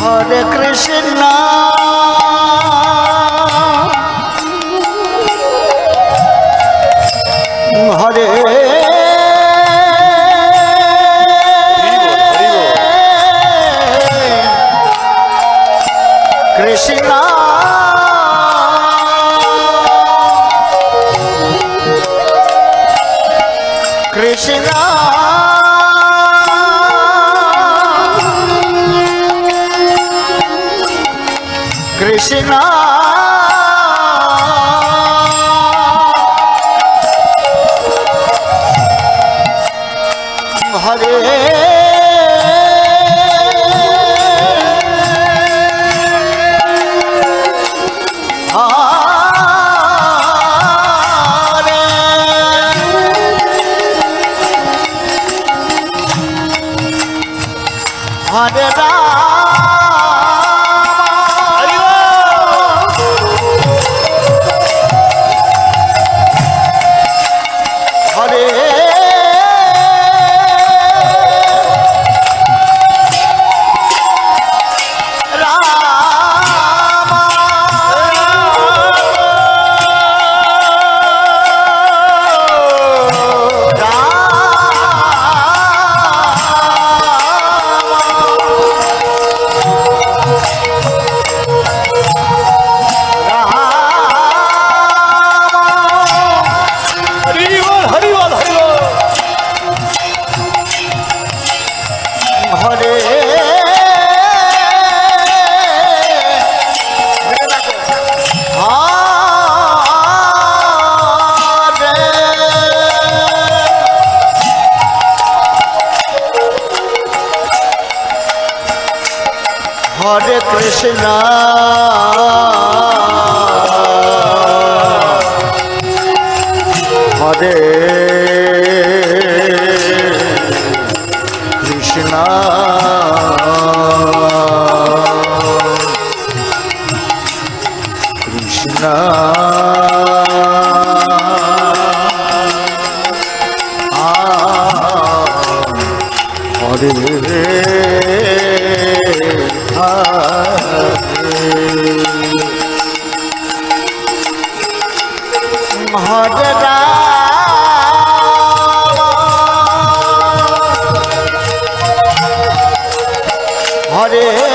হরে কৃষ্ণ। মিটছে না হরে Hare Rama আসে না। হরে কৃষ্ণা করে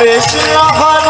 কৃষ্ণ হরে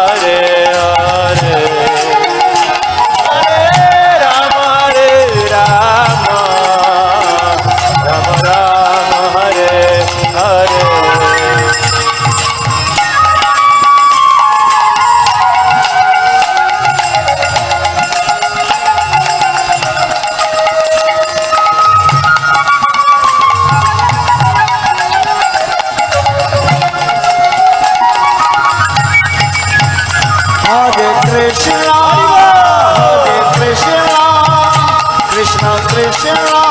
Sarah.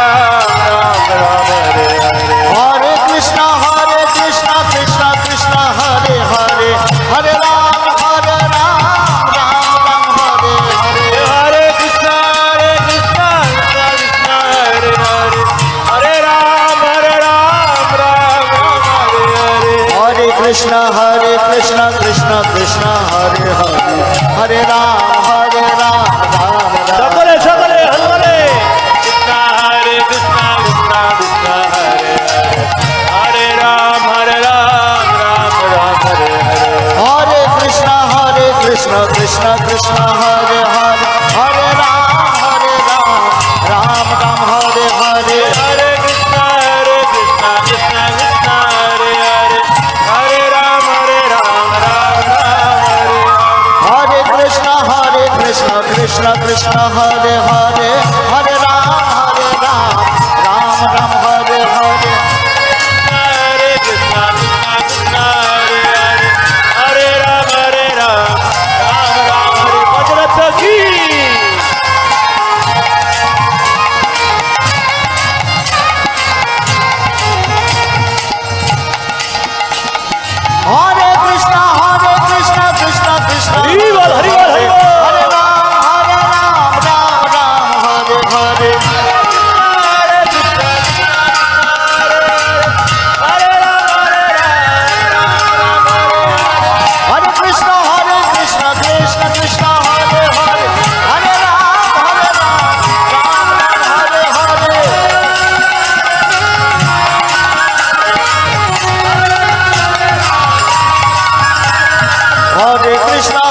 কৃষ্ণ কৃষ্ণ হরে হরে। しま。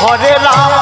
হরে রাম